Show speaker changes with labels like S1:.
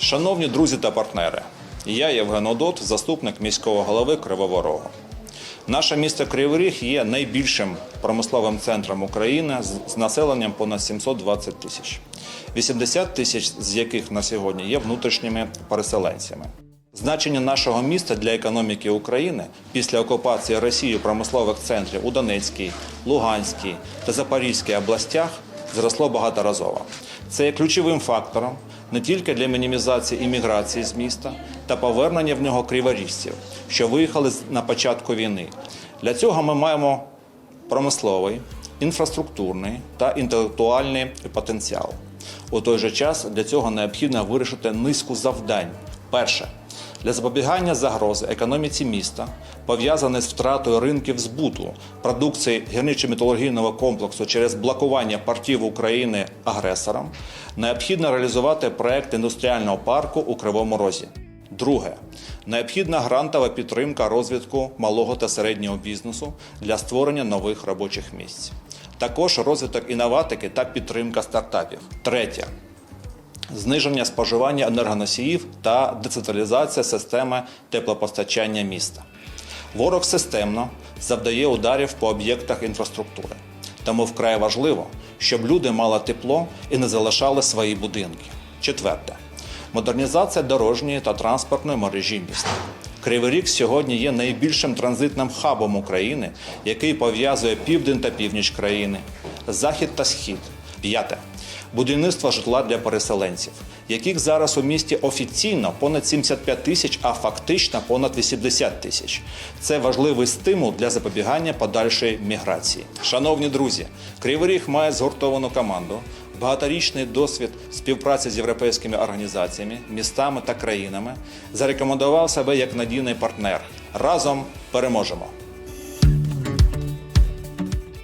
S1: Шановні друзі та партнери, я Євген Одот, заступник міського голови Кривого Рогу. Наше місто Кривий Ріг є найбільшим промисловим центром України з- населенням понад 720 тисяч, 80 тисяч з яких на сьогодні є внутрішніми переселенцями. Значення нашого міста для економіки України після окупації Росією промислових центрів у Донецькій, Луганській та Запорізькій областях зросло багаторазово. Це є ключовим фактором не тільки для мінімізації імміграції з міста та повернення в нього криворіжців, що виїхали на початку війни. Для цього ми маємо промисловий, інфраструктурний та інтелектуальний потенціал. У той же час для цього необхідно вирішити низку завдань. Перше для запобігання загрози економіці міста, пов'язаної з втратою ринків збуту продукції гірничо-металургійного комплексу через блокування портів України агресором, необхідно реалізувати проект індустріального парку у Кривому Розі. Друге необхідна грантова підтримка розвитку малого та середнього бізнесу для створення нових робочих місць. Також розвиток інноватики та підтримка стартапів. Третє зниження споживання енергоносіїв та децентралізація системи теплопостачання міста. Ворог системно завдає ударів по об'єктах інфраструктури. Тому вкрай важливо, щоб люди мали тепло і не залишали свої будинки. Четверте модернізація дорожньої та транспортної мережі міста. Кривий Ріг сьогодні є найбільшим транзитним хабом України, який пов'язує південь та північ країни, захід та схід. П'яте будівництво житла для переселенців, яких зараз у місті офіційно понад 75 тисяч, а фактично понад 80 тисяч. Це важливий стимул для запобігання подальшої міграції. Шановні друзі, Кривий Ріг має згуртовану команду, багаторічний досвід співпраці з європейськими організаціями, містами та країнами, зарекомендував себе як надійний партнер. Разом переможемо!